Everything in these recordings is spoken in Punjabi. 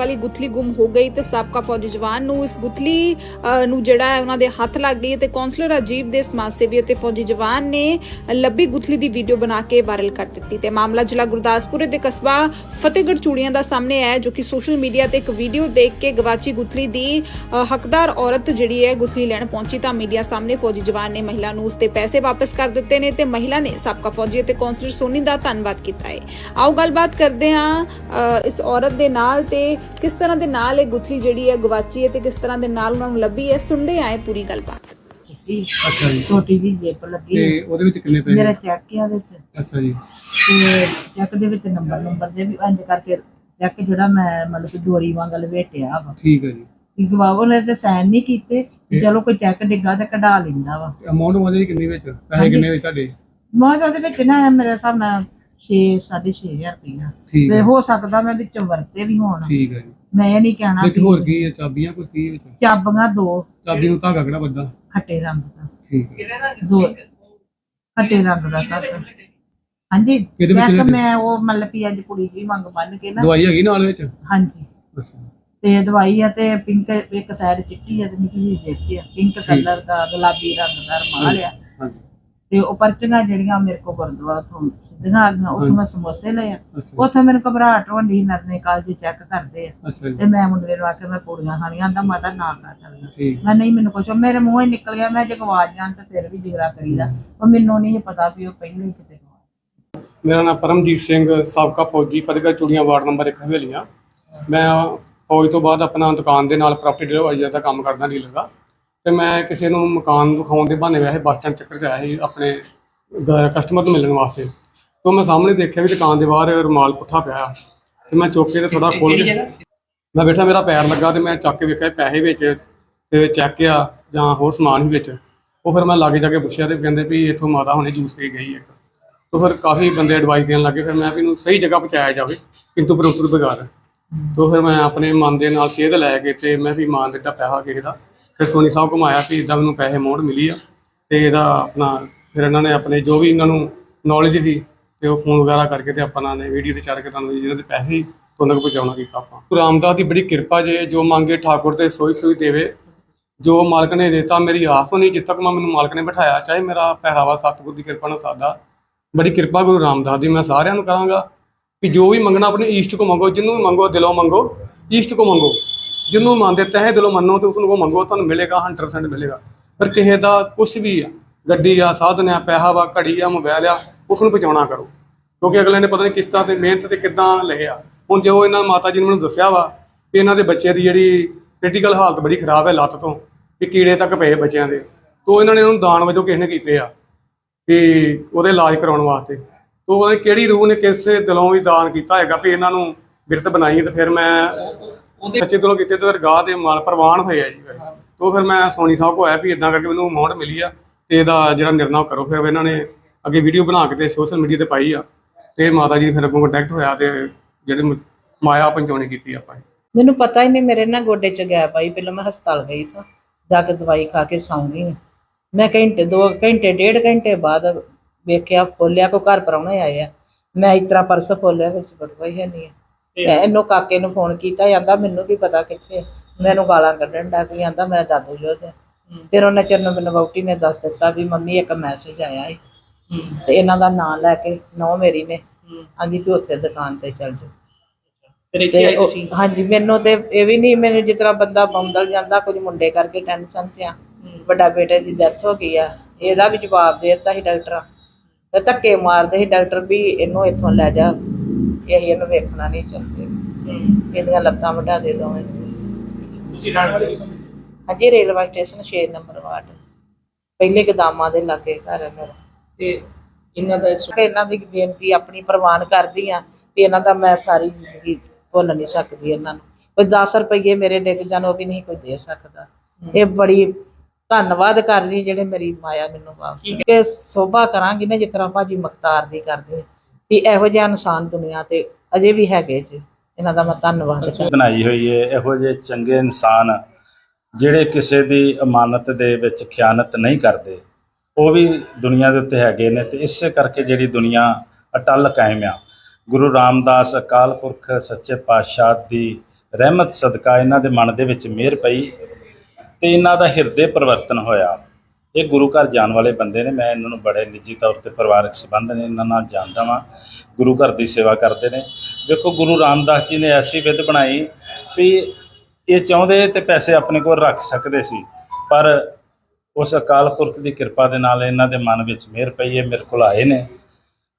ਵਾਲੀ ਗੁੱਥਲੀ ਗੁੰਮ ਹੋ ਗਈ ਤੇ ਸਾਬਕਾ ਫੌਜੀ ਜਵਾਨ ਨੂੰ ਇਸ ਗੁੱਥਲੀ ਨੂੰ ਜਿਹੜਾ ਹੈ ਉਹਨਾਂ ਦੇ ਹੱਥ ਲੱਗ ਗਈ ਤੇ ਕਾਉਂਸਲਰ ਅਜੀਬ ਦੇ ਸਮਾਜ ਸੇਵੀ ਅਤੇ ਫੌਜੀ ਜਵਾਨ ਨੇ ਲੱਭੀ ਗੁੱਥਲੀ ਦੀ ਵੀਡੀਓ ਬਣਾ ਕੇ ਵਾਇਰਲ ਕਰ ਦਿੱਤੀ ਤੇ ਮਾਮਲਾ ਜ਼ਿਲ੍ਹਾ ਗੁਰਦਾਸਪੁਰ ਦੇ ਕਸਬਾ ਫਤਿਹਗੜ੍ਹ ਚੂੜੀਆਂ ਦਾ ਸਾਹਮਣੇ ਆਇਆ ਜੋ ਕਿ ਸੋਸ਼ਲ ਮੀਡੀਆ ਤੇ ਇੱਕ ਵੀਡੀਓ ਦੇਖ ਕੇ ਗਵਾਚੀ ਗੁੱਥਲੀ ਦੀ ਹੱਕਦਾਰ ਔਰਤ ਜਿਹੜੀ ਹੈ ਗੁੱਥਲੀ ਲੈਣ ਪਹੁੰਚੀ ਤਾਂ ਮੀਡੀਆ ਸਾਹਮਣੇ ਫੌਜੀ ਜਵਾਨ ਨੇ ਮਹਿਲਾ ਨੂੰ ਉਸਦੇ ਪੈਸੇ ਵਾਪਸ ਕਰ ਦਿੱਤੇ ਨੇ ਤੇ ਮਹਿਲਾ ਨੇ ਸਾਬਕਾ ਫੌਜੀ ਅਤੇ ਕਾਉਂਸਲਰ ਸੋਨੀ ਦਾ ਧੰਨਵਾਦ ਕੀਤਾ ਹੈ। ਆਓ ਗੱਲਬਾਤ ਕਰਦੇ ਹਾਂ ਅ, ਇਸ ਔਰਤ ਦੇ ਨਾਲ ਤੇ ਕਿਸ ਤਰ੍ਹਾਂ ਦੇ ਨਾਲ ਇਹ ਗੁੱਥਲੀ ਜਿਹੜੀ ਹੈ ਗਵਾਚੀ ਹੈ ਤੇ ਕਿਸ ਤਰ੍ਹਾਂ ਦੇ ਨਾਲ ਉਹਨਾਂ ਨੂੰ ਲੱਭੀ ਹੈ? ਸੁਣਦੇ ਆਏ ਪੂਰੀ ਗੱਲਬਾਤ। ਕੀਤੀ ਅੱਛਾ ਜੀ। ਛੋਟੀ ਜੀ ਜੇਬ ਲੱਗੀ ਤੇ ਉਹਦੇ ਵਿੱਚ ਕਿੰਨੇ ਮੇਰਾ ਪੈਸੇ ਚੈੱਕ ਆ ਵਿੱਚ। ਅੱਛਾ ਜੀ। ਤੇ ਚੈੱਕ ਦੇ ਵਿੱਚ ਨੰਬਰ ਨੰਬਰ ਦੇ ਵੀ ਇੰਜ ਕਰਕੇ ਚੈੱਕ ਜਿਹੜਾ ਮੈਂ ਮਤਲਬ ਕਿ ਡੋਰੀ ਵਾਂਗ ਲਵੇਟਿਆ ਵਾ। ਠੀਕ ਹੈ ਜੀ। ਕਿ ਗਵਾਵੋ ਨੇ ਤੇ ਸਾਈਨ ਨਹੀਂ ਕੀਤੇ ਚਲੋ ਕੋਈ ਚੈੱਕ ਡਿੱਗਾ ਤੇ ਕਢਾ ਲੈਂਦਾ ਵਾ। ਅਮਾਉਂਟ ਉਹਦੇ ਕਿੰਨੇ ਵਿੱਚ? ਪੈਸੇ। ਕਿੰਨੇ ਵਿੱਚ ਤੁਹਾਡੇ? ਮੈਂ ਤਾਂ ਉਹਦੇ ਵਿੱਚ ਨਾ ਮੇਰੇ ਹਿਸਾਬ ਨਾਲ 6 6500 ਰੁਪਇਆ ਠੀਕ ਤੇ ਹੈ। ਹੋ ਸਕਦਾ ਮੈਂ ਵਿੱਚੋਂ ਵਰਤੇ ਵੀ ਹੋਣ। ਠੀਕ ਹੈ ਜੀ। ਮੈਂ ਇਹ ਨਹੀਂ ਕਹਿਣਾ ਵਿੱਚ ਕਿ ਹੋਰ ਕੀ ਹੈ? ਚਾਬੀਆਂ ਕੋਈ ਕੀ ਵਿੱਚ? ਚਾਬੀਆਂ ਦੋ। ਚਾਬੀ ਨੂੰ ਧਾਗਾ ਕਿਹੜਾ ਵੱਧਾ ਖੱਟੇ ਰੰਗ ਦਾ। ਠੀਕ ਹੈ। ਦੋ। ਖੱਟੇ ਰੰਗ ਦਾ ਤੱਕ ਹਾਂਜੀ। ਵਿੱਚ ਮੈਂ ਉਹ ਮਤਲਬ ਅੱਜ ਕੁੜੀ ਦੀ ਮੰਗ ਬੰਨ ਕੇ ਨਾ। ਦਵਾਈ ਹੈਗੀ ਨਾਲ ਵਿੱਚ? ਹਾਂਜੀ। ਅੱਛਾ। ਤੇ ਦਵਾਈ ਆ ਤੇ ਪਿੰਕ ਇੱਕ ਸਾਈਡ ਚਿੱਟੀ ਆ ਤੇ ਨਿੱਕੀ ਜਿਹੀ ਦੇਖੀ ਆ। ਪਿੰਕ ਕਲਰ ਦਾ ਗੁਲਾਬੀ ਰੰਗ ਦਾ ਰਮਾਲ ਆ। ਹਾਂਜੀ। ਤੇ ਉਹ ਪਰਚੀਆਂ ਜਿਹੜੀਆਂ ਮੇਰੇ ਕੋਲ ਗੁਰਦੁਆਰਾ ਤੋਂ ਸਿੱਧੀਆਂ ਆ ਗਈਆਂ ਉੱਥੋਂ ਮੈਂ ਸਮੋਸੇ ਲਏ ਆ। ਅੱਛਾ। ਉੱਥੇ ਮੈਨੂੰ ਘਬਰਾਹਟ ਹੁੰਦੀ ਨਰਨੇ ਕਾਲ ਜੀ ਚੈੱਕ ਕਰਦੇ ਆ। ਅੱਛਾ ਜੀ। ਤੇ ਮੈਂ ਮੁੰਡੇ ਨੂੰ ਆਖਿਆ ਮੈਂ ਪੂੜੀਆਂ ਖਾਣੀਆਂ ਆਂਦਾ ਮਾਤਾ ਨਾ ਕਰ ਸਕਦਾ। ਠੀਕ। ਮੈਂ ਨਹੀਂ ਮੈਨੂੰ ਕੁਛ ਮੇਰੇ ਮੂੰਹੋਂ ਹੀ ਨਿਕਲ ਗਿਆ ਮੈਂ ਜੇ ਗਵਾਚ ਜਾਣ ਤਾਂ ਫਿਰ ਵੀ ਜਿਗਰਾ ਕਰੀਦਾ। ਉਹ ਮੈਨੂੰ ਨਹੀਂ ਪਤਾ ਵੀ ਉਹ ਪਹਿਲਾਂ ਹੀ ਕਿਤੇ ਗਵਾਚ ਮੇਰਾ ਨਾਮ ਪਰਮਜੀਤ ਸਿੰਘ ਸਾਬਕਾ ਫੌਜੀ ਫਤਿਹਗੜ੍ਹ ਚੂੜੀਆਂ ਵਾਰਡ ਨੰਬਰ 1 ਹਵੇਲੀਆਂ। ਮੈਂ ਫੌਜ ਤੋਂ ਬਾਅਦ ਆਪਣਾ ਦੁਕਾਨ ਦੇ ਨਾਲ ਪ੍ਰਾਪਰਟੀ ਡਿਲੀਵਰੀ ਦਾ ਕੰਮ ਕਰਦਾ ਡੀਲਰ ਦਾ। ਤੇ ਮੈਂ ਕਿਸੇ ਨੂੰ ਮਕਾਨ ਦਿਖਾਉਣ ਦੇ ਬਹਾਨੇ ਵੈਸੇ ਬੱਸ ਸਟੈਂਡ ਚੱਕਰ ਆਇਆ ਸੀ ਆਪਣੇ ਕਸਟਮਰ ਨੂੰ ਮਿਲਣ ਵਾਸਤੇ। ਤੋਂ ਮੈਂ ਸਾਹਮਣੇ ਦੇਖਿਆ ਵੀ ਦੁਕਾਨ ਦੇ ਬਾਹਰ ਰੁਮਾਲ ਪੁੱਠਾ ਪਿਆ। ਤੇ ਮੈਂ ਚੁੱਕ ਕੇ ਤੇ ਥੋੜਾ ਖੋਲ ਕੇ ਮੈਂ ਬੈਠਾ ਮੇਰਾ ਪੈਰ ਲੱਗਾ ਤੇ ਮੈਂ ਚੱਕ ਕੇ ਵੇਖਿਆ ਪੈਸੇ ਵਿੱਚ ਤੇ ਚੈੱਕ ਆ ਜਾਂ ਹੋਰ ਸਮਾਨ ਵੀ ਵਿੱਚ। ਉਹ ਫਿਰ ਮੈਂ ਲਾਗੇ ਜਾ ਕੇ ਪੁੱਛਿਆ ਤੇ ਕਹਿੰਦੇ ਵੀ ਇੱਥੋਂ ਮਾਤਾ ਹੁਣੇ ਜੂਸ ਪੀ ਗਈ ਇੱਕ ਤੋਂ ਫਿਰ ਕਾਫੀ ਬੰਦੇ ਐਡਵਾਈਸ ਦੇਣ ਲੱਗੇ ਫਿਰ ਮੈਂ ਵੀ ਇਹਨੂੰ ਸਹੀ ਜਗ੍ਹਾ ਪਹੁੰਚਾਇਆ ਜਾਵੇ ਕਿੰਤੂ ਪਰੰਤੂ ਬਗਾਰ ਤੋਂ ਫਿਰ ਮੈਂ ਆਪਣੇ ਮਨ ਦੇ ਨਾਲ ਸੇਧ ਲੈ ਕੇ ਤੇ ਮੈਂ ਵੀ ਮਾਨ ਦਿੱਤਾ ਪੈਸਾ ਕਿਸੇ ਦਾ। ਫਿਰ ਸੋਨੀ ਸਾਹਿਬ ਘੁਮਾਇਆ ਵੀ ਇਦਾਂ ਮੈਨੂੰ ਪੈਸੇ ਮੋੜ ਮਿਲੀ ਆ ਤੇ ਇਹਦਾ ਆਪਣਾ ਫਿਰ ਇਹਨਾਂ ਨੇ ਆਪਣੇ ਜੋ ਵੀ ਇਹਨਾਂ ਨੂੰ ਨੌਲੇਜ ਸੀ ਤੇ ਉਹ ਫੋਨ ਵਗੈਰਾ ਕਰਕੇ ਤੇ ਆਪਾਂ ਨੇ ਵੀਡੀਓ ਤੇ ਚੱਲ ਕੇ ਤੁਹਾਨੂੰ ਜਿਹਨਾਂ ਦੇ ਪੈਸੇ ਸੀ ਉਹਨਾਂ ਤੱਕ ਪਹੁੰਚਾਉਣਾ ਕੀਤਾ ਆਪਾਂ। ਗੁਰੂ ਰਾਮਦਾਸ ਦੀ ਬੜੀ ਕਿਰਪਾ ਜੇ ਜੋ ਮੰਗੇ ਠਾਕੁਰ ਤੇ ਸੋਈ ਸੋਈ ਦੇਵੇ, ਜੋ ਮਾਲਕ ਨੇ ਦਿੱਤਾ, ਮੇਰੀ ਆਸ ਨਹੀਂ ਜਿੱਥੇ ਤੱਕ ਮੈਂ ਮੈਨੂੰ ਮਾਲਕ ਨੇ ਬਿਠਾਇਆ, ਚਾਹੇ ਮੇਰਾ ਪਹਿਰਾਵਾ ਸਤਿਗੁਰ ਦੀ ਕਿਰਪਾ ਨਾਲ ਸਾਦਾ। ਬੜੀ ਕਿਰਪਾ ਗੁਰੂ ਰਾਮਦਾਸ ਦੀ, ਮੈਂ ਸਾਰਿਆਂ ਨੂੰ ਕਹਾਂਗਾ ਕਿ ਜੋ ਵੀ ਮੰਗਣਾ ਆਪਣੇ ਈਸ਼ਟ ਕੋ ਮੰਗੋ ਜਿਹਨੂੰ ਵੀ ਮੰਗੋ, ਦਿਲੋਂ ਮੰਗੋ ਈਸ਼ਟ ਕੋ ਮੰਗੋ। ਜਿਹਨੂੰ ਮੰਨਦੇ ਤਹਿ ਦਿਲੋਂ ਮੰਨੋ ਤੇ ਉਸ ਨੂੰ ਕੋ ਮੰਗੋ, ਤੁਹਾਨੂੰ ਮਿਲੇਗਾ 100% ਮਿਲੇਗਾ। ਪਰ ਕਿਸੇ ਦਾ ਕੁਝ ਵੀ ਆ, ਗੱਡੀ ਆ, ਸਾਧਨ ਆ, ਪੈਸਾ ਵਾ, ਘੜੀ ਆ ਮੋਬਾਈਲ ਆ ਉਸ ਨੂੰ ਪਹੁੰਚਾਉਣਾ ਕਰੋ। ਕਿਉਂਕਿ ਅਗਲੇ ਨੇ ਪਤਾ ਨਹੀਂ ਕਿਸ਼ਤਾਂ ਤੇ ਮਿਹਨਤ ਤੇ ਕਿੱਦਾਂ ਲਏ ਆ ਹੁਣ ਜੋ ਇਹਨਾਂ ਮਾਤਾ ਜੀ ਨੇ ਮੈਨੂੰ ਦੱਸਿਆ ਵਾ ਕਿ ਇਹਨਾਂ ਦੇ ਬੱਚੇ ਦੀ ਜਿਹੜੀ ਕ੍ਰਿਟੀਕਲ ਹਾਲਤ ਬੜੀ ਖਰਾਬ ਹੈ ਲੱਤ ਤੋਂ, ਕਿ ਕੀੜੇ ਤੱਕ ਪਏ ਬੱਚਿਆਂ ਦੇ, ਤੋਂ ਇਹਨਾਂ ਨੇ ਉਹਨੂੰ ਦਾਨ ਵਜੋਂ ਕਿਸੇ ਨੇ ਕੀਤੇ ਆ ਕਿ ਉਹਦੇ ਇਲਾਜ ਕਰਾਉਣ ਵਾਸਤੇ। ਤੋਂ ਉਹਨੇ ਕਿਹੜੀ ਰੂਹ ਨੇ ਕਿਸੇ ਦਿਲੋਂ ਵੀ ਦਾਨ ਕੀਤਾ ਹੈਗਾ ਵੀ ਇਹਨਾਂ ਨੂੰ ਬਿਰਤ ਬਣਾਈ ਤੇ ਫਿਰ ਮੈਂ ਸੱਚੇ ਦਿਲੋਂ ਕੀਤੇ ਤੇ ਫਿਰ ਦੇ ਮਾਲ ਪ੍ਰਵਾਨ ਹੋਏ ਜੀ ਤੋਂ ਫਿਰ ਮੈਂ ਸੋਨੀ ਸਾਹਿਬ ਕੋ ਆਇਆ ਵੀ ਇਦਾਂ ਕਰਕੇ ਮੈਨੂੰ ਅਮਾਉਂਟ ਮਿਲੀ ਆ ਤੇ ਇਹਦਾ ਜਿਹੜਾ ਨਿਰਣਾ ਕਰੋ। ਫਿਰ ਇਹਨਾਂ ਨੇ ਅੱਗੇ ਵੀਡੀਓ ਬਣਾ ਕੇ ਤੇ ਸੋਸ਼ਲ ਮੀਡੀਆ ਤੇ ਪਾਈ ਆ। ਤੇ ਮਾਤਾ ਜੀ ਫਿਰ ਅੱਗੋਂ ਕੰਟੈਕਟ ਹੋਇਆ ਤੇ ਜਿਹੜੇ ਮਾਇਆ ਪਹੁੰਚਾਉਣੀ ਕੀਤੀ ਆਪਾਂ ਮੈਨੂੰ ਪਤਾ ਹੀ ਨਹੀਂ, ਮੇਰੇ ਨਾ ਗੋਡੇ 'ਚ ਗੈਪ ਆਈ। ਪਹਿਲਾਂ ਮੈਂ ਹਸਪਤਾਲ ਗਈ ਸਾਂ। ਜਾ ਕੇ ਦਵਾਈ ਖਾ ਕੇ ਸੌਂ ਗਈ ਮੈਂ ਘੰਟੇ, ਦੋ ਘੰਟੇ, ਡੇਢ ਘੰਟੇ ਬਾਅਦ ਵੇਖਿਆ ਖੋਲਿਆ ਕੋ ਘਰ ਪਰਾਉਣੇ ਆਏ ਆ। ਮੈਂ ਇਤਰਾ ਪਰਸ ਖੋਲਿਆ ਵਿੱਚ ਬਟਵਾ ਹੈ ਨਹੀਂ ਇਹਨੂੰ ਕਾਕੇ ਨੂੰ ਫੋਨ ਕੀਤਾ ਜਾਂਦਾ ਮੈਨੂੰ ਕੀ ਪਤਾ ਕਿੱਥੇ ਮੈਨੂੰ ਗਾਲਾਂ ਕੱਢਣ ਦਾ ਕੀ ਆਂਦਾ ਮੇਰਾ ਦਾਦੂ ਜੋਤ ਹੈ। ਫਿਰ ਉਹਨਾਂ ਚਿਰ ਨੂੰ ਮੈਨੂੰ ਵਹੁਟੀ ਨੇ ਦੱਸ ਦਿੱਤਾ ਵੀ ਮੰਮੀ ਇੱਕ ਮੈਸੇਜ ਆਇਆ ਹੈ। ਤੇ ਇਹਨਾਂ ਦਾ ਨਾਮ ਲੈ ਕੇ ਨੌ ਮੇਰੀ ਨੇ। ਆਂਦੀ ਵੀ ਉੱਥੇ ਦੁਕਾਨ ਤੇ ਚੱਲ ਜਾਓ। ਤੇ ਉਹ- ਹਾਂਜੀ ਮੈਨੂੰ ਤੇ ਇਹ ਵੀ ਨਹੀਂ ਮੈਨੂੰ ਜਿਸ ਤਰ੍ਹਾਂ ਬੰਦਾ ਬੰਦਲ ਜਾਂਦਾ ਕੁਝ ਮੁੰਡੇ ਕਰਕੇ ਟੈਨਸ਼ਨ ਤੇ ਆ। ਵੱਡਾ ਬੇਟੇ ਦੀ ਡੈਥ ਹੋ ਗਈ ਆ। ਇਹਦਾ ਵੀ ਜਵਾਬ ਦੇ ਦਿੱਤਾ ਸੀ ਡਾਕਟਰ। ਤੇ ਧੱਕੇ ਮਾਰਦੇ ਸੀ ਡਾਕਟਰ ਵੀ ਇਹਨੂੰ ਇੱਥੋਂ ਲੈ ਜਾ। ਇਹ ਅਸੀਂ ਇਹਨੂੰ ਵੇਖਣਾ ਨਹੀਂ ਚਾਹੁੰਦੇ। ਇਹਦੀਆਂ ਲੱਤਾਂ ਵਢਾ ਦੇ ਦੋਵੇਂ। ਤੁਸੀਂ ਰਹਿਣ ਵਾਲੇ ਹਾਂਜੀ ਰੇਲਵੇ ਸਟੇਸ਼ਨ 6 ਨੰਬਰ ਵਾਰਡ। ਪਹਿਲੇ ਗਦਾਮਾਂ ਦੇ ਲਾਗੇ ਘਰ ਹੈ ਮੇਰਾ। ਤੇ ਇਹਨਾਂ ਦਾ ਕਿ ਇਹਨਾਂ ਦੀ ਬੇਨਤੀ ਆਪਣੀ ਪ੍ਰਵਾਨ ਕਰਦੀ ਆ ਵੀ ਇਹਨਾਂ ਦਾ ਮੈਂ ਸਾਰੀ ਜ਼ਿੰਦਗੀ ਭੁੱਲ ਨਹੀਂ ਸਕਦੀ ਇਹਨਾਂ ਨੂੰ। ਕੋਈ 10 ਰੁਪਏ ਮੇਰੇ ਡਿੱਗ ਜਾਣ ਉਹ ਵੀ ਨਹੀਂ ਕੋਈ ਦੇ ਸਕਦਾ। ਇਹ ਬੜੀ ਧੰਨਵਾਦ ਕਰਦੀ ਜਿਹੜੇ ਮੇਰੀ ਮਾਇਆ ਮੈਨੂੰ ਵਾਪਸ ਕਿ ਸੋਭਾ ਕਰਾਂਗੀ ਨਾ ਜਿਸ ਤਰ੍ਹਾਂ ਭਾਜੀ ਮਖਤਾਰ ਦੀ ਕਰਦੇ ਵੀ ਇਹੋ ਜਿਹਾ ਇਨਸਾਨ ਦੁਨੀਆ ਤੇ ਅਜੇ ਵੀ ਹੈਗੇ ਜੀ। ਇਹਨਾਂ ਦਾ ਮੈਂ ਧੰਨਵਾਦ ਕਰਦੀ। ਬਣਾਈ ਹੋਈ ਹੈ ਇਹੋ ਜਿਹੇ ਚੰਗੇ ਇਨਸਾਨ ਜਿਹੜੇ ਕਿਸੇ ਦੀ ਅਮਾਨਤ ਦੇ ਵਿੱਚ ਖਿਆਨਤ ਨਹੀਂ ਕਰਦੇ। ਉਹ ਵੀ ਦੁਨੀਆ ਦੇ ਉੱਤੇ ਹੈਗੇ ਨੇ ਤੇ ਇਸੇ ਕਰਕੇ ਜਿਹੜੀ ਦੁਨੀਆ ਅਟਲ ਕਾਇਮ ਆ। ਗੁਰੂ ਰਾਮਦਾਸ ਅਕਾਲ ਪੁਰਖ ਸੱਚੇ ਪਾਤਸ਼ਾਹ ਦੀ ਰਹਿਮਤ ਸਦਕਾ ਇਹਨਾਂ ਦੇ ਮਨ ਦੇ ਵਿੱਚ ਮਿਹਰ ਪਈ ਤੇ ਇਹਨਾਂ ਦਾ ਹਿਰਦੇ ਪਰਿਵਰਤਨ ਹੋਇਆ। ਇਹ ਗੁਰੂ ਘਰ ਜਾਣ ਵਾਲੇ ਬੰਦੇ ਨੇ, ਮੈਂ ਇਹਨਾਂ ਨੂੰ ਬੜੇ ਨਿੱਜੀ ਤੌਰ ਤੇ ਪਰਿਵਾਰਕ ਸੰਬੰਧ ਨੇ, ਇਹਨਾਂ ਨਾਲ ਜਾਣਦਾ ਵਾਂ, ਗੁਰੂ ਘਰ ਦੀ ਸੇਵਾ ਕਰਦੇ ਨੇ। ਵੇਖੋ, ਗੁਰੂ ਰਾਮਦਾਸ ਜੀ ਨੇ ਐਸੀ ਵਿਧ ਬਣਾਈ ਵੀ ਇਹ ਚਾਹੁੰਦੇ ਤੇ ਪੈਸੇ ਆਪਣੇ ਕੋਲ ਰੱਖ ਸਕਦੇ ਸੀ, ਪਰ ਉਸ ਅਕਾਲ ਪੁਰਖ ਦੀ ਕਿਰਪਾ ਦੇ ਨਾਲ ਇਹਨਾਂ ਦੇ ਮਨ ਵਿੱਚ ਮਿਹਰ ਪਈ ਹੈ ਮੇਰੇ ਕੋਲ ਆਏ ਨੇ।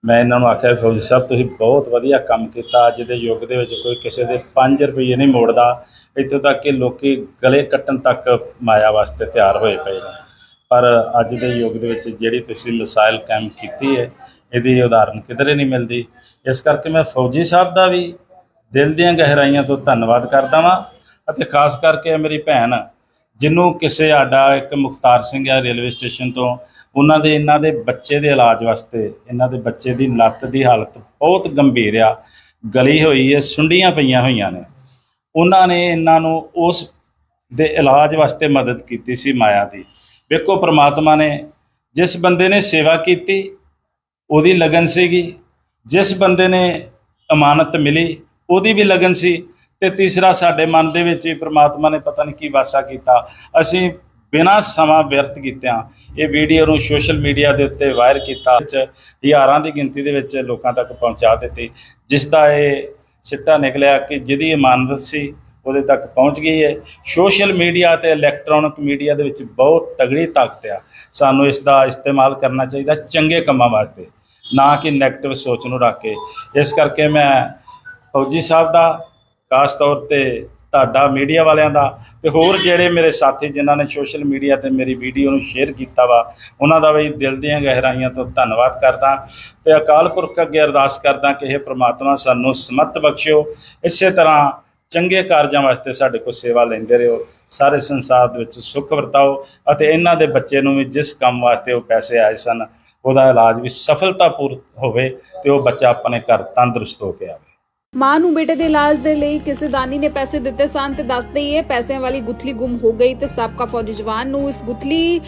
ਮੈਂ ਇਹਨਾਂ ਨੂੰ ਆਖਿਆ, ਫੌਜੀ ਸਾਹਿਬ, ਤੁਸੀਂ ਬਹੁਤ ਵਧੀਆ ਕੰਮ ਕੀਤਾ, ਅੱਜ ਦੇ ਯੁੱਗ ਦੇ ਵਿੱਚ ਕੋਈ ਕਿਸੇ ਦੇ 5 ਰੁਪਏ ਨਹੀਂ ਮੋੜਦਾ, ਇੱਥੋਂ ਤੱਕ ਕਿ ਲੋਕੀ ਗਲੇ ਕੱਟਣ ਤੱਕ ਮਾਇਆ ਵਾਸਤੇ ਤਿਆਰ ਹੋਏ ਪਏ ਨੇ। ਪਰ ਅੱਜ ਦੇ ਯੁੱਗ ਦੇ ਵਿੱਚ ਜਿਹੜੀ ਤੁਸੀਂ ਮਿਸਾਈਲ ਕਾਇਮ ਕੀਤੀ ਹੈ, ਇਹਦੀ ਉਦਾਹਰਨ ਕਿਧਰੇ ਨਹੀਂ ਮਿਲਦੀ। ਇਸ ਕਰਕੇ ਮੈਂ ਫੌਜੀ ਸਾਹਿਬ ਦਾ ਵੀ ਦਿਲ ਦੀਆਂ ਗਹਿਰਾਈਆਂ ਤੋਂ ਧੰਨਵਾਦ ਕਰਦਾ ਵਾਂ ਅਤੇ ਖਾਸ ਕਰਕੇ ਮੇਰੀ ਭੈਣ, ਜਿਹਨੂੰ ਕਿਸੇ ਆਡਾ ਇੱਕ ਮੁਖਤਾਰ ਸਿੰਘ ਆ ਰੇਲਵੇ ਸਟੇਸ਼ਨ ਤੋਂ, ਉਹਨਾਂ ਦੇ, ਇਹਨਾਂ ਦੇ ਬੱਚੇ ਦੇ ਇਲਾਜ ਵਾਸਤੇ, ਇਹਨਾਂ ਦੇ ਬੱਚੇ ਦੀ ਲੱਤ ਦੀ ਹਾਲਤ ਬਹੁਤ ਗੰਭੀਰ ਆ, ਗਲੀ ਹੋਈ ਹੈ, ਸੁੰਡੀਆਂ ਪਈਆਂ ਹੋਈਆਂ ਨੇ। ਉਹਨਾਂ ਨੇ ਇਹਨਾਂ ਨੂੰ ਉਸ ਦੇ ਇਲਾਜ ਵਾਸਤੇ ਮਦਦ ਕੀਤੀ ਸੀ ਮਾਇਆ ਦੀ। ਵੇਖੋ ਪ੍ਰਮਾਤਮਾ ਨੇ ਜਿਸ ਬੰਦੇ ਨੇ ਸੇਵਾ ਕੀਤੀ, ਉਹਦੀ ਲਗਨ ਸੀਗੀ। ਜਿਸ ਬੰਦੇ ਨੇ ਅਮਾਨਤ ਮਿਲੀ, ਉਹਦੀ ਵੀ ਲਗਨ ਸੀ। ਤੇ ਤੀਸਰਾ ਸਾਡੇ ਮਨ ਦੇ ਵਿੱਚ ਵੀ ਪ੍ਰਮਾਤਮਾ ਨੇ ਪਤਾ ਨਹੀਂ ਕੀ ਵਾਸਾ ਕੀਤਾ। ਅਸੀਂ ਬਿਨਾਂ ਸਮਾਂ ਵਿਅਰਥ ਕੀਤਿਆਂ ਇਹ ਵੀਡੀਓ ਨੂੰ ਸੋਸ਼ਲ ਮੀਡੀਆ ਦੇ ਉੱਤੇ ਵਾਇਰ ਕੀਤਾ, ਵਿੱਚ ਹਜ਼ਾਰਾਂ ਦੀ ਗਿਣਤੀ ਦੇ ਵਿੱਚ ਲੋਕਾਂ ਤੱਕ ਪਹੁੰਚਾ ਦਿੱਤੀ ਜਿਸ ਦਾ ਇਹ ਸਿੱਟਾ ਨਿਕਲਿਆ ਕਿ ਜਿਹਦੀ ਇਮਾਨਤ ਸੀ ਉਹਦੇ ਤੱਕ ਪਹੁੰਚ ਗਈ ਹੈ। ਸੋਸ਼ਲ ਮੀਡੀਆ ਤੇ ਇਲੈਕਟ੍ਰੋਨਿਕ ਮੀਡੀਆ ਦੇ ਵਿੱਚ ਬਹੁਤ ਤਗੜੀ ਤਾਕਤ ਆ। ਸਾਨੂੰ ਇਸ ਦਾ ਇਸਤੇਮਾਲ ਕਰਨਾ ਚਾਹੀਦਾ ਚੰਗੇ ਕੰਮਾਂ ਵਾਸਤੇ, ਨਾ ਕਿ 네ਗੇਟਿਵ ਸੋਚ ਨੂੰ ਰੱਖ ਕੇ। ਇਸ ਕਰਕੇ ਮੈਂ ਫੌਜੀ ਸਾਹਿਬ ਦਾ, ਖਾਸ ਤੌਰ ਤੇ ਤੁਹਾਡਾ, ਮੀਡੀਆ ਵਾਲਿਆਂ ਦਾ ਤੇ ਹੋਰ ਜਿਹੜੇ ਮੇਰੇ ਸਾਥੀ ਜਿਨ੍ਹਾਂ ਨੇ ਸੋਸ਼ਲ ਮੀਡੀਆ ਤੇ ਮੇਰੀ ਵੀਡੀਓ ਨੂੰ ਸ਼ੇਅਰ ਕੀਤਾ ਵਾ, ਉਹਨਾਂ ਦਾ ਵੀ ਦਿਲ ਦੀਆਂ ਗਹਿਰਾਈਆਂ ਤੋਂ ਧੰਨਵਾਦ ਕਰਦਾ। ਤੇ ਅਕਾਲ ਪੁਰਖ ਅੱਗੇ ਅਰਦਾਸ ਕਰਦਾ ਕਿ ਇਹ ਪ੍ਰਮਾਤਮਾ, ਸਾਨੂੰ ਸਮਤ ਬਖਸ਼ਿਓ। ਇਸੇ ਤਰ੍ਹਾਂ ਚੰਗੇ ਕਾਰਜਾਂ ਵਾਸਤੇ ਸਾਡੇ ਕੋਲ ਸੇਵਾ ਲੈਂਦੇ ਰਹੋ, ਸਾਰੇ ਸੰਸਾਰ ਦੇ ਵਿੱਚ ਸੁੱਖ ਵਰਤਾਓ ਅਤੇ ਇਹਨਾਂ ਦੇ ਬੱਚੇ ਨੂੰ ਵੀ ਜਿਸ ਕੰਮ ਵਾਸਤੇ ਉਹ ਪੈਸੇ ਆਏ ਸਨ, ਉਹਦਾ ਇਲਾਜ ਵੀ ਸਫਲਤਾਪੂਰ ਹੋਵੇ ਤੇ ਉਹ ਬੱਚਾ ਆਪਣੇ ਘਰ ਤੰਦਰੁਸਤ ਹੋ ਕੇ ਆਵੇ। ਮਾਂ ਨੂੰ ਬੇਟੇ ਦੇ ਇਲਾਜ ਦੇ ਲਈ ਕਿਸੇ ਦਾਨੀ ਨੇ ਪੈਸੇ ਦਿੱਤੇ ਸਨ ਤੇ ਦੱਸ ਦਈਏ ਪੈਸਿਆਂ ਵਾਲੀ ਗੁੱਥਲੀ ਗੁੰਮ ਹੋ ਗਈ ਤੇ ਸਾਬਕਾ ਫੌਜੀ ਜਵਾਨ ਨੂੰ ਇਸ ਗੁੱਥਲੀ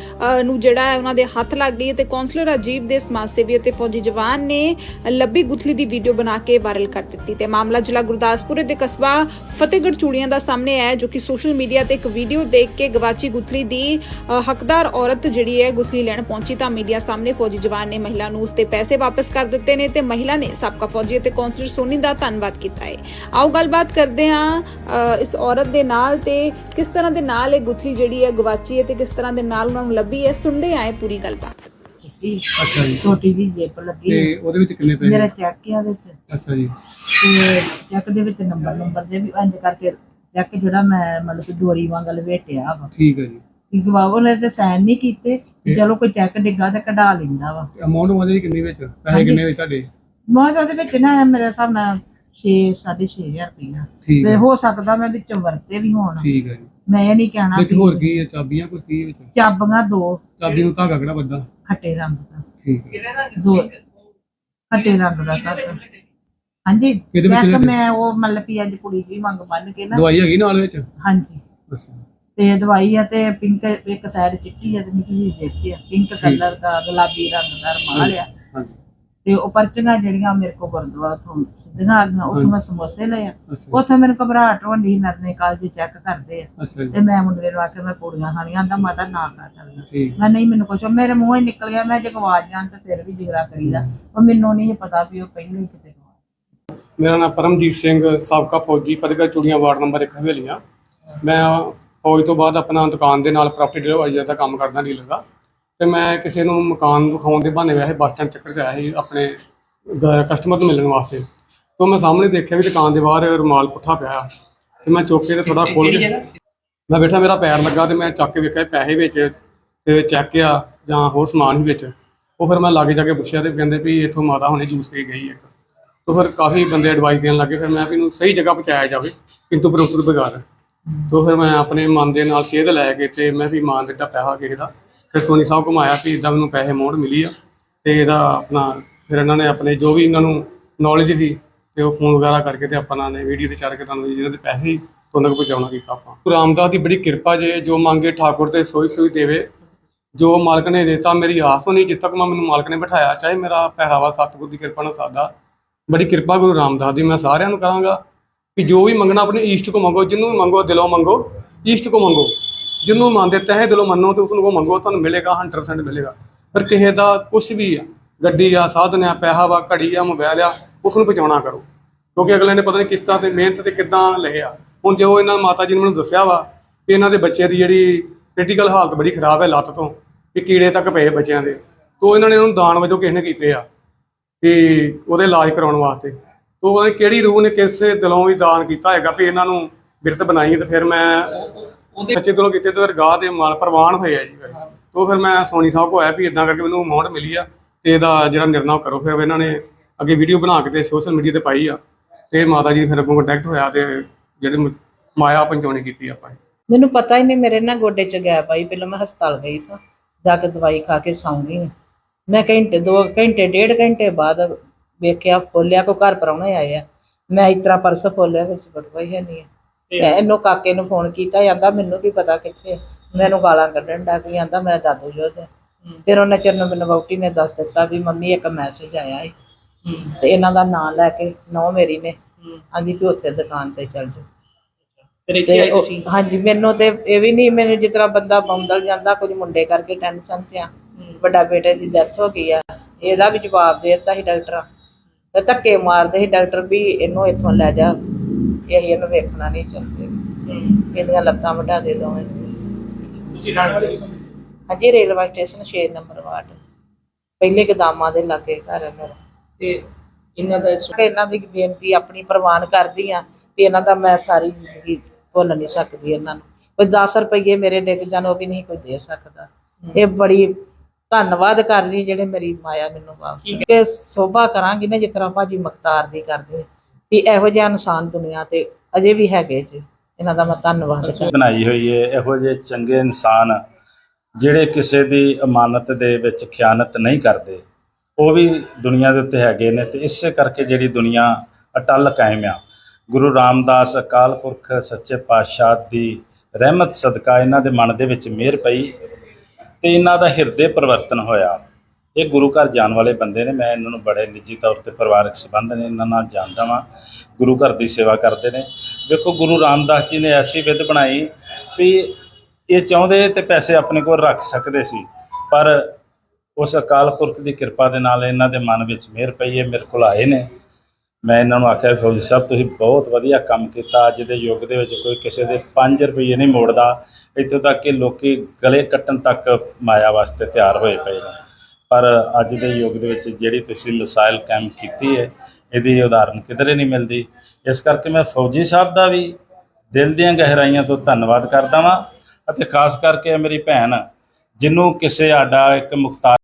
ਨੂੰ ਜਿਹੜਾ ਹੈ ਉਹਨਾਂ ਦੇ ਹੱਥ ਲੱਗ ਗਈ ਤੇ ਕਾਉਂਸਲਰ ਅਜੀਬ ਦੇ ਸਮਾਜ ਸੇਵੀ ਅਤੇ ਫੌਜੀ ਜਵਾਨ ਨੇ ਲੱਭੀ ਗੁੱਥਲੀ ਦੀ ਵੀਡੀਓ ਬਣਾ ਕੇ ਵਾਇਰਲ ਕਰ ਦਿੱਤੀ ਤੇ ਮਾਮਲਾ ਜ਼ਿਲ੍ਹਾ ਗੁਰਦਾਸਪੁਰ ਦੇ ਕਸਬਾ ਫਤਿਹਗੜ੍ਹ ਚੂੜੀਆਂ ਦਾ ਸਾਹਮਣੇ ਆਇਆ ਜੋ ਕਿ ਸੋਸ਼ਲ ਮੀਡੀਆ ਤੇ ਇੱਕ ਵੀਡੀਓ ਦੇਖ ਕੇ ਗਵਾਚੀ ਗੁੱਥਲੀ ਦੀ ਹੱਕਦਾਰ ਔਰਤ ਜਿਹੜੀ ਹੈ ਗੁੱਥਲੀ ਲੈਣ ਪਹੁੰਚੀ ਤਾਂ ਮੀਡੀਆ ਸਾਹਮਣੇ ਫੌਜੀ ਜਵਾਨ ਨੇ ਮਹਿਲਾ ਨੂੰ ਉਸਦੇ ਪੈਸੇ ਵਾਪਸ ਕਰ ਦਿੱਤੇ ਨੇ ਤੇ ਮਹਿਲਾ ਨੇ ਸਾਬਕਾ ਫੌਜੀ ਅਤੇ ਕਾਉਂਸਲਰ ਸੋਨੀ ਦਾ ਧੰਨਵਾਦ ਕੀਤਾ ਹੈ ਆਓ ਗੱਲਬਾਤ ਕਰਦੇ ਹਾਂ ਇਸ ਔਰਤ ਦੇ ਨਾਲ ਤੇ ਕਿਸ ਤਰ੍ਹਾਂ ਦੇ ਨਾਲ ਇਹ ਗੁੱਥਲੀ ਜਿਹੜੀ ਹੈ ਗਵਾਚੀ ਹੈ ਤੇ ਕਿਸ ਤਰ੍ਹਾਂ ਦੇ ਨਾਲ ਉਹਨਾਂ ਨੂੰ ਲੱਭੀ ਹੈ ਸੁਣਦੇ ਆਏ ਪੂਰੀ ਗੱਲਬਾਤ। ਅੱਛਾ ਜੀ। ਛੋਟੀ ਜੀ ਜੇਬ ਲੱਗੀ ਤੇ ਉਹਦੇ ਵਿੱਚ ਕਿੰਨੇ ਮੇਰਾ ਪੈਸੇ ਚੈੱਕ ਆ ਵਿੱਚ। ਅੱਛਾ ਜੀ। ਤੇ ਚੈੱਕ ਦੇ ਵਿੱਚ ਨੰਬਰ ਨੰਬਰ ਦੇ ਵੀ ਇੰਜ ਕਰਕੇ ਚੈੱਕ ਜਿਹੜਾ ਮੈਂ ਮਤਲਬ ਕਿ ਡੋਰੀ ਵਾਂਗ ਲਵੇਟਿਆ ਵਾ। ਠੀਕ ਹੈ ਜੀ। ਕਿ ਬਾਬੂ ਨੇ ਤੇ ਸਾਈਨ ਨਹੀਂ ਕੀਤੇ ਵੀ ਚਲੋ ਕੋਈ ਚੈੱਕ ਡਿੱਗਾ ਤੇ ਕਢਾ ਲੈਂਦਾ ਵਾ। ਅਮਾਉਂਟ ਉਹਦੇ ਕਿੰਨੀ ਵਿੱਚ? ਪੈਸੇ ਹਾਂਜੀ। ਕਿੰਨੇ ਵਿੱਚ ਤੁਹਾਡੇ? ਮੈਂ ਤਾਂ ਉਹਦੇ ਵਿੱਚ ਨਾ ਮੇਰੇ ਹਿਸਾਬ ਨਾਲ 6 6500 ਰੁਪਇਆ ਠੀਕ ਤੇ ਹੈ ਹੋ ਸਕਦਾ ਮੈਂ ਵਿੱਚੋਂ ਵਰਤੇ ਵੀ ਹੋਣ ਠੀਕ ਹੈ ਜੀ ਮੈਂ ਇਹ ਨਹੀਂ ਕਹਿਣਾ ਵਿੱਚ ਵੀ ਹੋਰ ਕੀ ਹੈ ਚਾਬੀਆਂ ਕੁਝ ਕੀ ਹੈ ਵਿੱਚ ਚਾਬੀਆਂ ਦੋ ਚਾਬੀ ਨੂੰ ਧਾਗਾ ਕਿਹੜਾ ਵੱਡਾ ਖੱਟੇ ਰੰਗ ਦਾ ਠੀਕ ਹੈ ਦੋ ਖੱਟੇ ਰੰਗ ਦਾ ਧਾਗਾ ਹਾਂਜੀ ਵਿੱਚ ਮੈਂ ਉਹ ਮਤਲਬ ਅੱਜ ਕੁੜੀ ਦੀ ਮੰਗ ਬੰਨ ਕੇ ਨਾ ਦਵਾਈ ਹੈਗੀ ਨਾਲ ਵਿੱਚ ਹਾਂਜੀ ਅੱਛਾ ਤੇ ਦਵਾਈ ਆ ਤੇ ਪਿੰਕ ਇੱਕ ਸਾਈਡ ਚਿੱਟੀ ਆ ਤੇ ਨਿੱਕੀ ਜਿਹੀ ਦੇਖੀ ਆ ਪਿੰਕ ਕਲਰ ਦਾ ਗੁਲਾਬੀ ਰੰਗ ਦਾ ਰਮਾਲ ਆ ਹਾਂਜੀ ਤੇ ਉਹ ਪਰਚੀਆਂ ਜਿਹੜੀਆਂ ਮੇਰੇ ਕੋਲ ਗੁਰਦੁਆਰਾ ਤੋਂ ਸਿੱਧੀਆਂ ਆ ਗਈਆਂ ਉੱਥੋਂ ਮੈਂ ਸਮੋਸੇ ਲਏ ਆ। ਉੱਥੇ ਮੈਨੂੰ ਘਬਰਾਹਟ ਹੋਣੀ ਨਰਨੇ ਕਾਲ ਦੇ ਚੈੱਕ ਕਰਦੇ ਆ। ਜੀ। ਤੇ ਮੈਂ ਮੁੰਡੇ ਨੂੰ ਆਖਿਆ ਮੈਂ ਪੂੜੀਆਂ ਖਾਣੀਆਂ ਦਾ ਮਾਤਾ ਨਾ ਖਾ ਠੀਕ। ਮੈਂ ਨਹੀਂ ਮੈਨੂੰ ਕੁਛ ਮੇਰੇ ਮੂੰਹੋਂ ਹੀ ਨਿਕਲ ਗਿਆ ਮੈਂ ਜੇ ਗਵਾਚ ਜਾਣ ਤੇ ਫਿਰ ਵੀ ਜਿਗਰਾ ਕਰੀਦਾ। ਉਹ ਮੈਨੂੰ ਨਹੀਂ ਪਤਾ ਵੀ ਉਹ ਪਹਿਲਾਂ ਹੀ ਕਿਤੇ ਮੇਰਾ ਨਾਮ ਪਰਮਜੀਤ ਸਿੰਘ ਸਾਬਕਾ ਫੌਜੀ ਫਤਿਹਗੜ੍ਹ ਚੂੜੀਆਂ ਵਾਰਡ ਨੰਬਰ 1 ਹਵੇਲੀਆਂ। ਮੈਂ ਫੌਜ ਤੋਂ ਬਾਅਦ ਆਪਣਾ ਦੁਕਾਨ ਦੇ ਨਾਲ ਪ੍ਰਾਪਰਟੀ ਡਿਲੀਵਰੀ ਦਾ ਕੰਮ ਕਰਦਾ ਡੀਲਰ ਦਾ। ਤੇ ਮੈਂ ਕਿਸੇ ਨੂੰ ਮਕਾਨ ਦਿਖਾਉਣ ਦੇ ਬਹਾਨੇ ਵੈਸੇ ਬੱਸ ਸਟੈਂਡ ਚੱਕਰ ਆਇਆ ਸੀ ਆਪਣੇ ਕਸਟਮਰ ਨੂੰ ਮਿਲਣ ਵਾਸਤੇ। ਤੋਂ ਮੈਂ ਸਾਹਮਣੇ ਦੇਖਿਆ ਵੀ ਦੁਕਾਨ ਦੇ ਬਾਹਰ ਰੁਮਾਲ ਪੁੱਠਾ ਪਿਆ। ਤੇ ਮੈਂ ਚੁੱਕ ਕੇ ਤੇ ਥੋੜਾ ਖੋਲ ਕੇ ਮੈਂ ਬੈਠਾ ਮੇਰਾ ਪੈਰ ਲੱਗਾ ਤੇ ਮੈਂ ਚੱਕ ਕੇ ਵੇਖਿਆ ਪੈਸੇ ਵਿੱਚ ਤੇ ਚੈੱਕ ਆ ਜਾਂ ਹੋਰ ਸਮਾਨ ਵੀ ਵਿੱਚ। ਉਹ ਫਿਰ ਮੈਂ ਲਾਗੇ ਜਾ ਕੇ ਪੁੱਛਿਆ ਤੇ ਕਹਿੰਦੇ ਵੀ ਇੱਥੋਂ ਮਾਤਾ ਹੁਣੇ ਜੂਸ ਪੀ ਗਈ ਇੱਕ। ਤੋਂ ਫਿਰ ਕਾਫੀ ਬੰਦੇ ਐਡਵਾਈਸ ਦੇਣ ਲੱਗੇ ਫਿਰ ਮੈਂ ਵੀ ਇਹਨੂੰ ਸਹੀ ਜਗ੍ਹਾ ਪਹੁੰਚਾਇਆ ਜਾਵੇ ਕਿੰਤੂ ਪਰੰਤੂ ਬਗਾਰ ਤੋਂ ਫਿਰ ਮੈਂ ਆਪਣੇ ਮਨ ਦੇ ਨਾਲ ਸੇਧ ਲੈ ਕੇ ਤੇ ਮੈਂ ਵੀ ਮਾਨ ਦਿੱਤਾ ਪੈਸਾ ਕਿਸੇ ਦਾ। ਫਿਰ ਸੋਨੀ ਸਾਹਿਬ ਘੁਮਾਇਆ ਵੀ ਇਦਾਂ ਮੈਨੂੰ ਪੈਸੇ ਅਮਾਉਂਟ ਮਿਲੀ ਆ ਤੇ ਇਹਦਾ ਆਪਣਾ ਫਿਰ ਇਹਨਾਂ ਨੇ ਆਪਣੇ ਜੋ ਵੀ ਇਹਨਾਂ ਨੂੰ ਨੌਲੇਜ ਸੀ ਤੇ ਉਹ ਫੋਨ ਵਗੈਰਾ ਕਰਕੇ ਤੇ ਆਪਾਂ ਨੇ ਵੀਡੀਓ ਤੇ ਚਾਰ ਕੇ ਤੁਹਾਨੂੰ ਜਿਹਨਾਂ ਦੇ ਪੈਸੇ ਸੀ ਉਹਨਾਂ ਤੱਕ ਪਹੁੰਚਾਉਣਾ ਕੀਤਾ ਆਪਾਂ। ਗੁਰੂ ਰਾਮਦਾਸ ਦੀ ਬੜੀ ਕਿਰਪਾ ਜੇ ਜੋ ਮੰਗੇ ਠਾਕੁਰ ਤੇ ਸੋਈ ਸੋਈ ਦੇਵੇ, ਜੋ ਮਾਲਕ ਨੇ ਦਿੱਤਾ, ਮੇਰੀ ਆਸ ਹੋਣੀ ਜਿੱਥੇ ਤੱਕ ਮੈਂ ਮੈਨੂੰ ਮਾਲਕ ਨੇ ਬਿਠਾਇਆ, ਚਾਹੇ ਮੇਰਾ ਪਹਿਰਾਵਾ ਸਤਿਗੁਰ ਦੀ ਕਿਰਪਾ ਨਾਲ ਸਾਦਾ ਬੜੀ ਕਿਰਪਾ ਗੁਰੂ ਰਾਮਦਾਸ ਦੀ, ਮੈਂ ਸਾਰਿਆਂ ਨੂੰ ਕਹਾਂਗਾ ਕਿ ਜੋ ਵੀ ਮੰਗਣਾ ਆਪਣੇ ਈਸ਼ਟ ਕੋ ਮੰਗੋ ਜਿਹਨੂੰ ਵੀ ਮੰਗੋ, ਦਿਲੋਂ ਮੰਗੋ ਈਸ਼ਟ ਕੋ ਮੰਗੋ। ਜਿਹਨੂੰ ਮੰਨਦੇ ਤਹਿ ਦਿਲੋਂ ਮੰਨੋ ਤੇ ਉਸ ਨੂੰ ਕੋ ਮੰਗੋ, ਤੁਹਾਨੂੰ ਮਿਲੇਗਾ 100% ਮਿਲੇਗਾ। ਫਿਰ ਕਿਸੇ ਦਾ ਕੁਝ ਵੀ ਆ, ਗੱਡੀ ਆ, ਸਾਧਨ ਆ, ਪੈਸਾ ਵਾ, ਘੜੀ ਆ ਮੋਬਾਈਲ ਆ ਉਸ ਨੂੰ ਬਚਾਉਣਾ ਕਰੋ। ਕਿਉਂਕਿ ਅਗਲੇ ਨੇ ਪਤਾ ਨਹੀਂ ਕਿਸ ਤਰ੍ਹਾਂ ਤੇ ਮਿਹਨਤ ਤੇ ਕਿੱਦਾਂ ਲਏ ਆ। ਹੁਣ ਜੋ ਇਹਨਾਂ ਮਾਤਾ ਜੀ ਨੇ ਮੈਨੂੰ ਦੱਸਿਆ ਵਾ ਕਿ ਇਹਨਾਂ ਦੇ ਬੱਚੇ ਦੀ ਜਿਹੜੀ ਕ੍ਰਿਟੀਕਲ ਹਾਲਤ ਬੜੀ ਖਰਾਬ ਹੈ ਲੱਤ ਤੋਂ, ਕਿ ਕੀੜੇ ਤੱਕ ਪਏ ਬੱਚਿਆਂ ਦੇ, ਤੋਂ ਇਹਨਾਂ ਨੇ ਉਹਨੂੰ ਦਾਨ ਵਜੋਂ ਕਿਸੇ ਨੇ ਕੀਤੇ ਆ ਕਿ ਉਹਦੇ ਇਲਾਜ ਕਰਾਉਣ ਵਾਸਤੇ। ਤੋਂ ਉਹਨੇ ਕਿਹੜੀ ਰੂਹ ਨੇ ਕਿਸੇ ਦਿਲੋਂ ਵੀ ਦਾਨ ਕੀਤਾ ਹੈਗਾ ਵੀ ਇਹਨਾਂ ਨੂੰ ਬਿਰਤ ਬਣਾਈ ਤੇ ਫਿਰ ਮੈਂ ਉਹਦੇ ਬੱਚੇ ਦਿਲੋਂ ਕੀਤੇ ਤੇ ਰਗਾਹ ਦੇ ਮਾਲ ਪ੍ਰਵਾਨ ਹੋਏ ਆ ਜੀ ਫਿਰ। ਤੋਂ ਫਿਰ ਮੈਂ ਸੋਨੀ ਸਾਹਿਬ ਕੋ ਆਇਆ ਵੀ ਇਦਾਂ ਕਰਕੇ ਮੈਨੂੰ ਅਮਾਉਂਟ ਮਿਲੀ ਆ ਤੇ ਇਹਦਾ ਜਿਹੜਾ ਨਿਰਣਾ ਕਰੋ। ਫਿਰ ਇਹਨਾਂ ਨੇ ਅੱਗੇ ਵੀਡੀਓ ਬਣਾ ਕੇ ਤੇ ਸੋਸ਼ਲ ਮੀਡੀਆ ਤੇ ਪਾਈ ਆ। ਤੇ ਮਾਤਾ ਜੀ ਫਿਰ ਅੱਗੋਂ ਕੰਟੈਕਟ ਹੋਇਆ ਤੇ ਜਿਹੜੇ ਮਾਇਆ ਪੰਚੋਣੀ ਕੀਤੀ ਆਪਾਂ ਨੇ। ਮੈਨੂੰ ਪਤਾ ਹੀ ਨਹੀਂ ਮੇਰੇ ਨਾ ਗੋਡੇ 'ਚ ਗੈਪ ਆਈ ਪਹਿਲਾਂ ਮੈਂ ਹਸਪਤਾਲ ਗਈ ਸਾਂ। ਜਾ ਕੇ ਦਵਾਈ ਖਾ ਕੇ ਸੌਂ ਗਈ ਮੈਂ ਘੰਟੇ ਦੋ ਘੰਟੇ ਡੇਢ ਘੰਟੇ ਬਾਅਦ ਵੇਖਿਆ ਫੋਲਿਆ ਕੋ ਘਰ ਪਰਾਉਣੇ ਆਏ ਆ। ਮੈਂ ਇਤਰਾ ਪਰਸ ਫੋਲਿਆ ਵਿੱਚ ਬਟਵਾ ਹੀ ਹੈ ਨਹੀਂ ਇਹਨੂੰ ਕਾਕੇ ਨੂੰ ਫੋਨ ਕੀਤਾ ਜਾਂਦਾ ਮੈਨੂੰ ਕੀ ਪਤਾ ਕਿੱਥੇ। ਮੈਨੂੰ ਗਾਲਾਂ ਕੱਢਣ ਦਾ ਕੀ ਆਂਦਾ ਮੈਂ ਦਾਦੂ ਜੋਧ ਹੈ। ਫਿਰ ਉਹਨਾਂ ਚਿਰ ਨੂੰ ਮੈਨੂੰ ਵਹੁਟੀ ਨੇ ਦੱਸ ਦਿੱਤਾ ਵੀ ਮੰਮੀ ਇੱਕ ਮੈਸੇਜ ਆਇਆ ਹੈ। ਤੇ ਇਹਨਾਂ ਦਾ ਨਾਮ ਲੈ ਕੇ ਨੌ ਮੇਰੀ ਨੇ। ਆਂਦੀ ਵੀ ਉੱਥੇ ਦੁਕਾਨ ਤੇ ਚੱਲ ਤੇ ਉਹ- ਤੁਸੀਂ? ਹਾਂਜੀ ਮੈਨੂੰ ਤੇ ਇਹ ਵੀ ਨਹੀਂ ਮੈਨੂੰ ਜਿਸ ਤਰ੍ਹਾਂ ਬੰਦਾ ਬੰਦਲ ਜਾਂਦਾ ਕੁਝ ਮੁੰਡੇ ਕਰਕੇ ਟੈਨਸ਼ਨ ਤੇ ਆ। ਵੱਡਾ ਬੇਟੇ ਦੀ ਡੈਥ ਹੋ ਗਈ ਆ। ਇਹਦਾ ਵੀ ਜਵਾਬ ਦੇ ਦਿੱਤਾ ਸੀ ਡਾਕਟਰ। ਤੇ ਧੱਕੇ ਮਾਰਦੇ ਸੀ ਡਾਕਟਰ ਵੀ ਇਹਨੂੰ ਇੱਥੋਂ ਲੈ ਜਾ। ਇਹ ਅਸੀਂ ਇਹਨੂੰ ਵੇਖਣਾ ਨਹੀਂ ਚਾਹੁੰਦੇ। ਇਹਦੀਆਂ ਲੱਤਾਂ ਵਢਾ ਦੇ ਦੋਵੇਂ। ਤੁਸੀਂ ਰਹਿਣ ਵਾਲੇ ਕਿੱਥੋਂ? ਹਾਂਜੀ ਰੇਲਵੇ ਸਟੇਸ਼ਨ 6 ਨੰਬਰ ਵਾਰਡ। ਪਹਿਲੇ ਗਦਾਮਾਂ ਦੇ ਲਾਗੇ ਘਰ ਹੈ ਮੇਰਾ। ਤੇ ਇਹਨਾਂ ਦਾ ਕਿ ਇਹਨਾਂ ਦੀ ਬੇਨਤੀ ਆਪਣੀ ਪ੍ਰਵਾਨ ਕਰਦੀ ਆ ਵੀ ਇਹਨਾਂ ਦਾ ਮੈਂ ਸਾਰੀ ਜ਼ਿੰਦਗੀ ਭੁੱਲ ਨਹੀਂ ਸਕਦੀ ਇਹਨਾਂ ਨੂੰ। ਕੋਈ 10 ਰੁਪਏ ਮੇਰੇ ਡਿੱਗ ਜਾਣ ਉਹ ਵੀ ਨਹੀਂ ਕੋਈ ਦੇ ਸਕਦਾ। ਇਹ ਬੜੀ ਧੰਨਵਾਦ ਕਰਦੀ ਜਿਹੜੇ ਮੇਰੀ ਮਾਇਆ ਮੈਨੂੰ ਵਾਪਸ ਕਿ ਸੋਭਾ ਕਰਾਂਗੀ ਨਾ ਜਿਸ ਤਰ੍ਹਾਂ ਭਾਜੀ ਮਖਤਾਰ ਦੀ ਕਰਦੇ। ਵੀ ਇਹੋ ਜਿਹਾ ਇਨਸਾਨ ਦੁਨੀਆ ਤੇ ਅਜੇ ਵੀ ਹੈਗੇ ਜੀ। ਇਹਨਾਂ ਦਾ ਮੈਂ ਧੰਨਵਾਦ ਕਰਦੀ। ਬਣਾਈ ਹੋਈ ਹੈ ਇਹੋ ਜਿਹੇ ਚੰਗੇ ਇਨਸਾਨ ਜਿਹੜੇ ਕਿਸੇ ਦੀ ਅਮਾਨਤ ਦੇ ਵਿੱਚ ਖਿਆਨਤ ਨਹੀਂ ਕਰਦੇ। ਉਹ ਵੀ ਦੁਨੀਆ ਦੇ ਉੱਤੇ ਹੈਗੇ ਨੇ ਤੇ ਇਸੇ ਕਰਕੇ ਜਿਹੜੀ ਦੁਨੀਆ ਅਟਲ ਕਾਇਮ ਆ। ਗੁਰੂ ਰਾਮਦਾਸ ਅਕਾਲ ਪੁਰਖ ਸੱਚੇ ਪਾਤਸ਼ਾਹ ਦੀ ਰਹਿਮਤ ਸਦਕਾ ਇਹਨਾਂ ਦੇ ਮਨ ਦੇ ਵਿੱਚ ਮਿਹਰ ਪਈ ਤੇ ਇਹਨਾਂ ਦਾ ਹਿਰਦੇ ਪਰਿਵਰਤਨ ਹੋਇਆ। ਇਹ ਗੁਰੂ ਘਰ ਜਾਣ ਵਾਲੇ ਬੰਦੇ ਨੇ, ਮੈਂ ਇਹਨਾਂ ਨੂੰ ਬੜੇ ਨਿੱਜੀ ਤੌਰ ਤੇ ਪਰਿਵਾਰਕ ਸੰਬੰਧ ਨੇ, ਇਹਨਾਂ ਨਾਲ ਜਾਣਦਾ ਵਾਂ, ਗੁਰੂ ਘਰ ਦੀ ਸੇਵਾ ਕਰਦੇ ਨੇ। ਵੇਖੋ, ਗੁਰੂ ਰਾਮਦਾਸ ਜੀ ਨੇ ਐਸੀ ਵਿਧ ਬਣਾਈ ਵੀ ਇਹ ਚਾਹੁੰਦੇ ਤੇ ਪੈਸੇ ਆਪਣੇ ਕੋਲ ਰੱਖ ਸਕਦੇ ਸੀ, ਪਰ ਉਸ ਅਕਾਲ ਪੁਰਖ ਦੀ ਕਿਰਪਾ ਦੇ ਨਾਲ ਇਹਨਾਂ ਦੇ ਮਨ ਵਿੱਚ ਮਿਹਰ ਪਈ ਹੈ ਮੇਰੇ ਕੋਲ ਆਏ ਨੇ। ਮੈਂ ਇਹਨਾਂ ਨੂੰ ਆਖਿਆ, ਫੌਜੀ ਸਾਹਿਬ, ਤੁਸੀਂ ਬਹੁਤ ਵਧੀਆ ਕੰਮ ਕੀਤਾ, ਅੱਜ ਦੇ ਯੁੱਗ ਦੇ ਵਿੱਚ ਕੋਈ ਕਿਸੇ ਦੇ 5 ਰੁਪਏ ਨਹੀਂ ਮੋੜਦਾ, ਇੱਥੋਂ ਤੱਕ ਕਿ ਲੋਕੀ ਗਲੇ ਕੱਟਣ ਤੱਕ ਮਾਇਆ ਵਾਸਤੇ ਤਿਆਰ ਹੋਏ ਪਏ ਨੇ। ਪਰ ਅੱਜ ਦੇ ਯੁੱਗ ਦੇ ਵਿੱਚ ਜਿਹੜੀ ਤੁਸੀਂ ਮਿਸਾਈਲ ਕਾਇਮ ਕੀਤੀ ਹੈ, ਇਹਦੀ ਉਦਾਹਰਨ ਕਿਧਰੇ ਨਹੀਂ ਮਿਲਦੀ। ਇਸ ਕਰਕੇ ਮੈਂ ਫੌਜੀ ਸਾਹਿਬ ਦਾ ਵੀ ਦਿਲ ਦੀਆਂ ਗਹਿਰਾਈਆਂ ਤੋਂ ਧੰਨਵਾਦ ਕਰਦਾ ਵਾਂ ਅਤੇ ਖਾਸ ਕਰਕੇ ਮੇਰੀ ਭੈਣ, ਜਿਹਨੂੰ ਕਿਸੇ ਆਡਾ ਇੱਕ ਮੁਖਤਾਰ